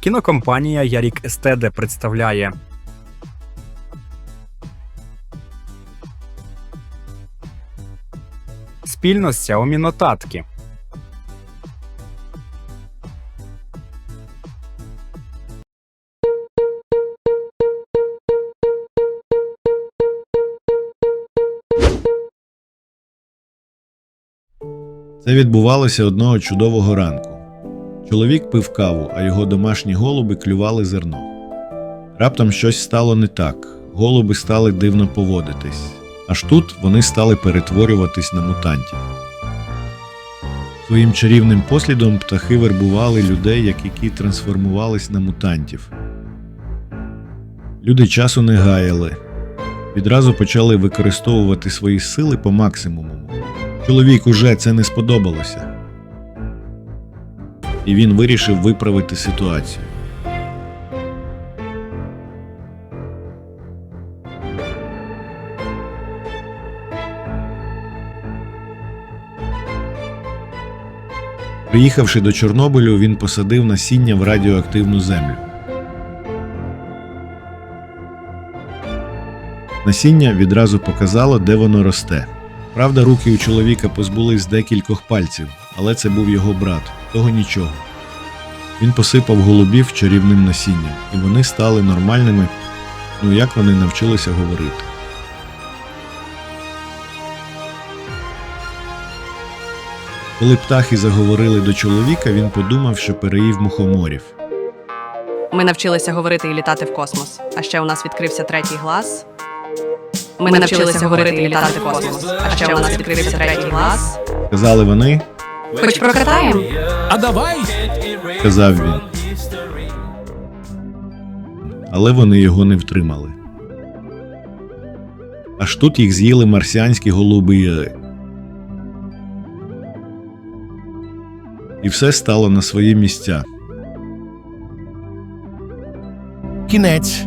Кінокомпанія Ярік Естеде представляє Спільно з Xiaomi. Це відбувалося одного чудового ранку. Чоловік пив каву, а його домашні голуби клювали зерно. Раптом щось стало не так. Голуби стали дивно поводитись. Аж тут вони стали перетворюватись на мутантів. Своїм чарівним послідом птахи вербували людей, які трансформувались на мутантів. Люди часу не гаяли. Відразу почали використовувати свої сили по максимуму. Чоловік уже це не сподобалося. І він вирішив виправити ситуацію. Приїхавши до Чорнобилю, він посадив насіння в радіоактивну землю. Насіння відразу показало, де воно росте. Правда, руки у чоловіка позбулись декількох пальців, але це був його брат, того нічого. Він посипав голубів чарівним насінням, і вони стали нормальними, ну як вони навчилися говорити. Коли птахи заговорили до чоловіка, він подумав, що переїв мухоморів. Ми навчилися говорити і літати в космос. А ще у нас відкрився третій глаз. Ми навчилися говорити і літати в космос. А ще у нас відкрився третій глаз. Казали вони, Хоч прокатаємо. А давай! казав він. Але вони його не втримали. Аж тут їх з'їли марсіанські голуби Іри. І все стало на свої місця. Кінець.